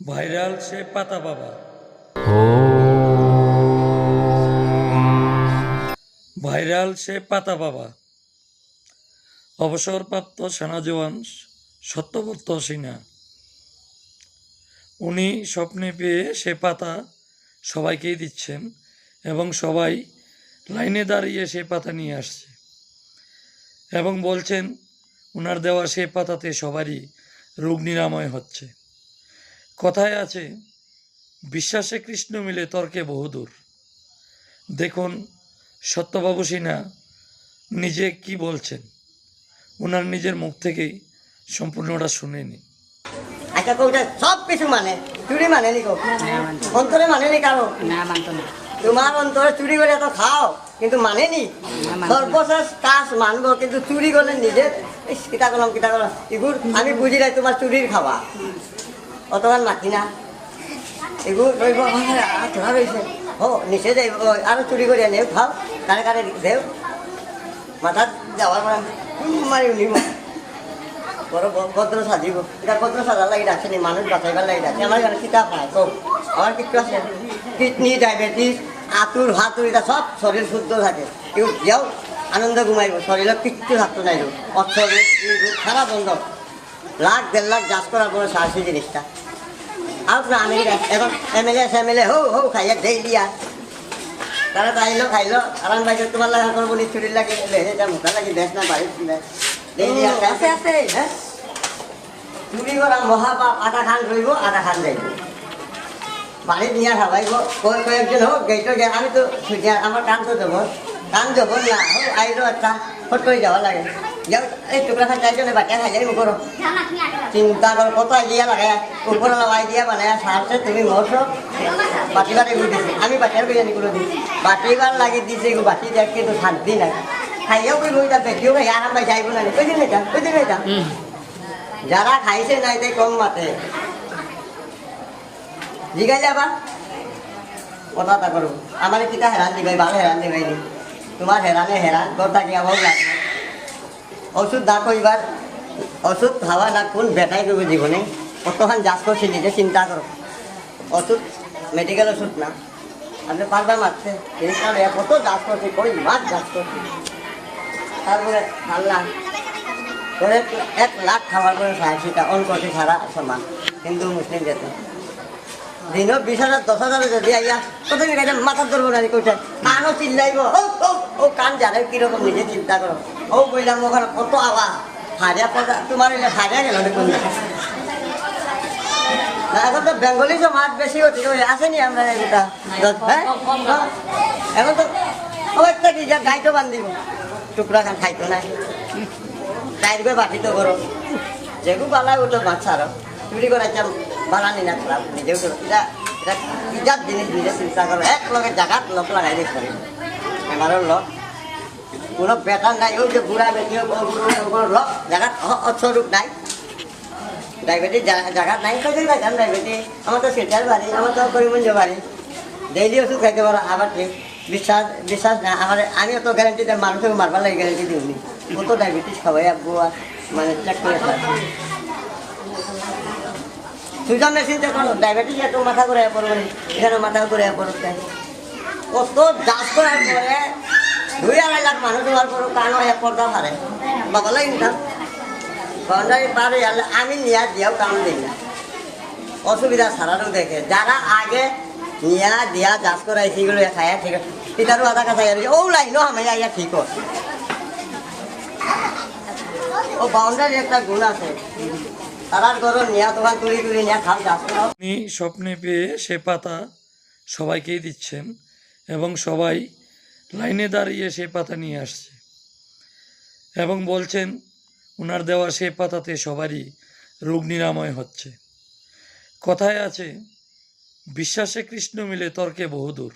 Viral সে পাতা বাবা। Viral সে পাতা বাবা। অবসরপ্রাপ্ত সেনা জওয়ান সত্যব্রত সিনহা। উনি স্বপ্নে পেয়ে সে পাতা সবাইকেই দিচ্ছেন এবং সবাই লাইনে দাঁড়িয়ে সে পাতা নিয়ে আসছে এবং বলছেন ওনার দেওয়া সে পাতাতে সবারই রোগ নিরাময় হচ্ছে। কথায় আছে বিশ্বাসে কৃষ্ণ মিলে তর্কে বহুদূর। দেখুন সত্যবাবু সিনহা নিজে কি বলছেন? ওনার নিজের মুখ থেকেই সম্পূর্ণটা শুনে নিন আচ্ছা কৌটা সব কিছু মানে চুরি মানে নি অন্তরে মানে নি কারও না মানতো না। তোমার অন্তরে চুরি করে তো খাও কিন্তু মানে নি সর্বশেষ কাজ মানবো কিন্তু চুরি করলে নিজে কিতা করলাম কিতা করলাম এগুলো আমি বুঝি নাই তোমার চুরির খাওয়া। অতমান মাতি না। এগুলো রইব ধরা রয়েছে ও নিচে যাইব আরও চুরি করে আনে। খাও কারে কারে দেও মাথাত যাওয়ার হুম মারি নিব বড় ভদ্র সাজিব এটা ভদ্র সাজার লাগি রাখছে নি? মানুষ বাঁচাইবার লাগি রাখছে আমার এখানে কিতাব পায় কম আমার কিছু আছে। কিডনি ডায়াবেটিস আতুর হাতুর এটা সব শরীর শুদ্ধ থাকে। কেউ যেও আনন্দ ঘুমাইব শরীরে কিচ্ছু থাকতো নাই। অর্থ সারা বন্ধ। লাখ দেড় লাখ যাচ করার পরে সাহসী জিনিসটা। আর আমেরিকা এখন M L A M L A হৌ হৌ খাইয়া ডেইলি আর তারা খাইলো খাইলো আরাম ভাই তোমার লাগা করব নি চুরির লাগে যা মুখা লাগি বেশ না বাড়ি ডেইলি আছে আছে হ্যাঁ। চুরি করা মহাপাপ আধা খান রইব আধা খান যাইব বাড়িত নিয়ে খাবাইব কয় কয়েকজন হোক গেইটো গে আমি তো আমার কাম তো দেবো। কাম দেবো না আইলো একটা ফট করে যাওয়া লাগে যাও এই টুকরা খাই চাইজনে বাটিয়া খাই যাই করো চিন্তা করো কত আইডিয়া লাগে উপরে আইডিয়া বানায় সারছে তুমি মরছো বাটিবার এগুলো দিছে আমি বাটিয়ার বিরিয়ানি করে দিছি বাটিবার লাগি দিছে এগুলো বাটি দেখ কিন্তু শান্তি নাই খাইয়াও কই বইটা বেটিও খাই আরাম পাই যাইব না কই দিন এটা কই দিন এটা যারা খাইছে নাই তাই কম মাতে জিগাইলে আবার কথা তা করো আমার কিতা হেরান দিবাই ভালো হেরান দিবাই নি তোমার হেরানে হেরান তোর থাকি আমার লাগে ওষুধ না কইবার ওষুধ খাওয়া না কোন বেটাই করবে জীবনে কতক্ষণ যাচ করছি নিজে চিন্তা করো ওষুধ মেডিকেল ওষুধ না। আপনি পারবার মারছে জিনিসটা লইয়া কত যাচ করছি কই মাছ যাচ করছি তারপরে আল্লাহ করে এক লাখ খাওয়ার পরে সাহায্যটা অন করছি সারা সমান হিন্দু মুসলিম যেত। দিনও বিশ হাজার দশ হাজার যদি, আইয়া কত গাইতে মাথার ধরবো না, কইছে, কানও চিল্লাইব। ও ও কান জানে কীরকম নিজে চিন্তা করো। ও বললাম ওখানে কত আওয়াজ। হারিয়া পড়া তোমার এলে হারিয়া গেল দেখুন এখন তো বেঙ্গলি সমাজ বেশি হচ্ছে আসেনি আমরা এগুলা হ্যাঁ। এখন তো একটা কি, যা গাইতো বান্ধিব। টুকরা খান খাইতো না। চাইবে বাটিত করো যেগু বালাই উঠো মাছ ছাড়ো চুরি করে চাম বানানি না খারাপ নিজেও করো এটা এটা ইজাত জিনিস নিজে চিন্তা করো। এক লগে জাগাত লোক লাগাই দিয়ে করি। এমারও লগ কোনো বেটার নাই। ওই যে বুড়া বেটিও লগ জাগাত অস্বরূপ নাই। ডায়াবেটিস জায়গা নাই। কোথায় খাইতাম ডায়াবেটিস আমার তো সেটার বাড়ি, আমার তো করিমগঞ্জ বাড়ি। ডেইলি ওষুধ খাইতে পারো, আবার ঠিক বিশ্বাস বিশ্বাস না, আমার আমি অত গ্যারান্টি দেয় মানুষকে মারবার লাগে গ্যারান্টি দিইনি। কত ডায়াবেটিস খাওয়াই আব্বু মানে চেক করে খাই মেশিন চেক করো ডায়াবেটিস এত মাথা করে পড়ব নি এখানে মাথা করে পড়তে কত যাচ করার পরে দুই আড়াই লাখ মানুষ হওয়ার পর কানো এক পর্দা পারে বাবা লাগে নিতাম বাউন্ডারি পারে আমি নিয়া দিয়াও কাম দিই না অসুবিধা ছাড়ারও দেখে। যারা আগে নিয়া দিয়া যাচ করাই সেগুলো খায়া ঠিক আছে। পিতারও আধা কাছা ও লাইনও আমি আইয়া ঠিক। ও বাউন্ডারি একটা গুণ আছে। উনি স্বপ্নে পেয়ে সে পাতা সবাইকেই দিচ্ছেন এবং সবাই লাইনে দাঁড়িয়ে সে পাতা নিয়ে আসছে এবং বলছেন ওনার দেওয়া সে পাতাতে সবারই রোগ নিরাময় হচ্ছে। কথায় আছে, বিশ্বাসে কৃষ্ণ মিলে তর্কে বহুদূর।